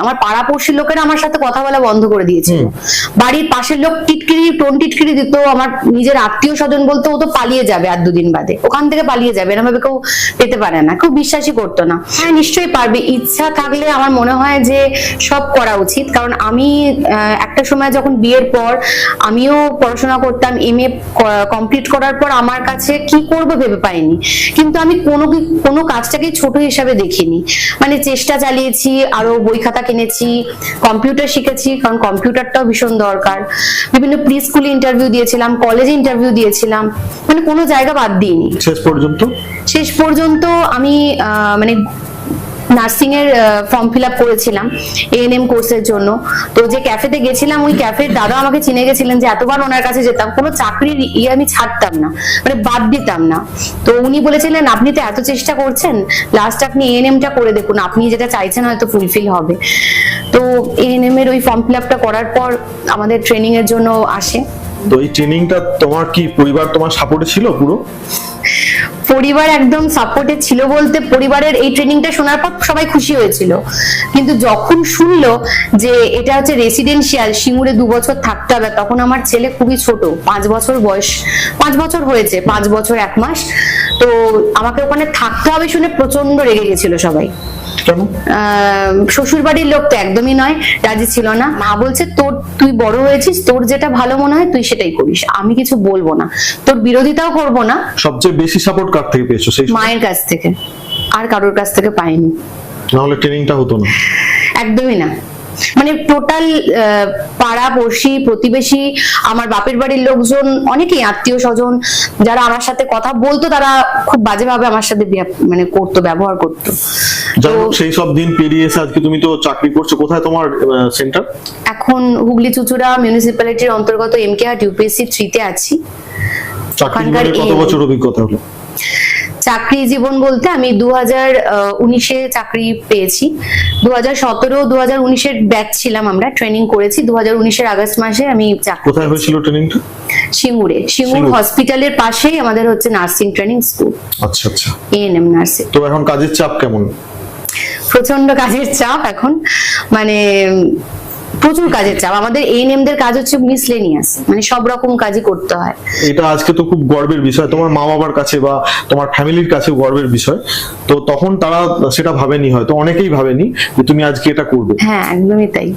আমার পাড়াপড়শির লোকেরা আমার সাথে কথা বলা বন্ধ করে দিয়েছিল। বাড়ির পাশের লোক টিটকিরি টোন টিটকিরি দিত আমার নিজের আত্মীয় স্বজন বলতো ও তো পালিয়ে যাবে আর দুদিন বাদে। ওখান থেকে পালিয়ে যাবে এরকম ভাবে কেউ পেতে পারে না কেউ বিশ্বাসই করতো না। হ্যাঁ নিশ্চয়ই পারবে। ইচ্ছা থাকলে আমার মনে হয় যে সব করা উচিত কারণ আমি একটা সময় যখন বিয়ের পর আমিও পড়াশোনা করতাম এম এ কমপ্লিট করার পর আমার কাছে কি করব ভেবে পাইনি। কিন্তু আমি কোনো কি- কোনো কাজটাকে ছোট হিসাবে দেখিনি। মানে চেষ্টা চালিয়েছি আরও বই খাতা কিনেছি কম্পিউটার শিখেছি কারণ কম্পিউটারটাও ভীষণ দরকার। বিভিন্ন প্রি স্কুলে ইন্টারভিউ দিয়েছিলাম কলেজে ইন্টারভিউ দিয়েছিলাম মানে কোনো জায়গা বাদ দিইনি। শেষ পর্যন্ত? শেষ পর্যন্ত আমি আহ, মানে নার্সিং এর ফর্ম ফিল আপ করেছিলাম এএনএম কোর্সের জন্য। তো যে ক্যাফেতে গেছিলাম, ওই ক্যাফের দাদা আমাকে চিনে গেছিলেন যে এতবার ওনার কাছে যেতাম, কোনো চাকরির ইয়ে আমি ছাড়তাম না মানে বাদ দিতাম না। তো উনি বলেছিলেন, আপনি তো এত চেষ্টা করছেন লাস্ট আপনি এএনএমটা করে দেখুন, আপনি যেটা চাইছেন হয়তো ফুলফিল হবে। তো এএনএম এর ওই ফর্ম ফিল আপটা করার পর আমাদের ট্রেনিং এর জন্য আসে। তো এই ট্রেনিংটা তোমার কি পরিবার তোমার সাপোর্টে ছিল পুরো? পরিবার একদম সাপোর্টে ছিল বলতে পরিবারের এই ট্রেনিংটা শোনার পর সবাই খুশি হয়েছিল। কিন্তু যখন শুনলো যে এটা হচ্ছে রেসিডেন্সিয়াল সিঙ্গুরে দু বছর থাকতে হবে, তখন আমার ছেলে খুবই ছোট, পাঁচ বছর বয়স, পাঁচ বছর হয়েছে, পাঁচ বছর এক মাস। তো আমাকে ওখানে থাকতে হবে শুনে প্রচণ্ড রেগে গেছিল সবাই। শ্বশুর বাড়ির লোক তো একদমই নয় রাজি ছিল না। মা বলছে তোর তুই বড় হয়েছিস তোর যেটা ভালো মনে হয় তুই সেটাই করিস। আমি কিছু বলব না। তোর বিরোধিতাও করব না। সবচেয়ে বেশি সাপোর্ট কার থেকে পেয়েছ সেই মায়ের কাছ থেকে। আর কারোর কাছ থেকে পাইনি। নাহলে ট্রেনিংটা হতো না। একদমই না। মানে টোটাল পাড়া পড়শি প্রতিবেশী আমার বাপের বাড়ির লোকজন অনেকেই আত্মীয় স্বজন যারা আমার সাথে কথা বলতো তারা খুব বাজেভাবে আমার সাথে মানে করতো ব্যবহার করতো। যাই হোক সেই সব দিন পেরিয়ে এসে আজকে তুমি তো চাকরি করছ। কোথায় তোমার সেন্টার এখন হুগলি চুচুড়া মিউনিসিপ্যালিটির অন্তর্গত এম কে হাট ইউপিএসসি থ্রিতে আছি। চাকরি কত বছর অভিজ্ঞতা হলো? চাকরি জীবন বলতে আমি দু হাজার উনিশে চাকরি পেয়েছি। দু হাজার সতেরো দু হাজার উনিশের ব্যাচ ছিলাম আমরা ট্রেনিং করেছি। দু হাজার উনিশের আগস্ট মাসে আমি চাকরি কোথায় হয়েছিল ট্রেনিংটা সিঙ্গুর। সিঙ্গুর। হসপিটালের পাশেই আমাদের হচ্ছে নার্সিং ট্রেনিং স্কুল আচ্ছা আচ্ছা। এএনএম নার্সিং তো এখন কাজের চাপ কেমন? প্রচণ্ড কাজের চাপ এখন। মানে প্রচুর কাজের চাপ। আমাদের এএনএম দের কাজ হচ্ছে মিসলেনিয়াস মানে সব রকম কাজই করতে হয়। এটা আজকে তো খুব গর্বের বিষয়। তোমার মা বাবার কাছে বা তোমার ফ্যামিলির কাছে গর্বের বিষয়। তো তখন তারা সেটা ভাবেনি হয়তো অনেকেই ভাবেনি যে তুমি আজকে এটা করবে। হ্যাঁ একদমই তাই।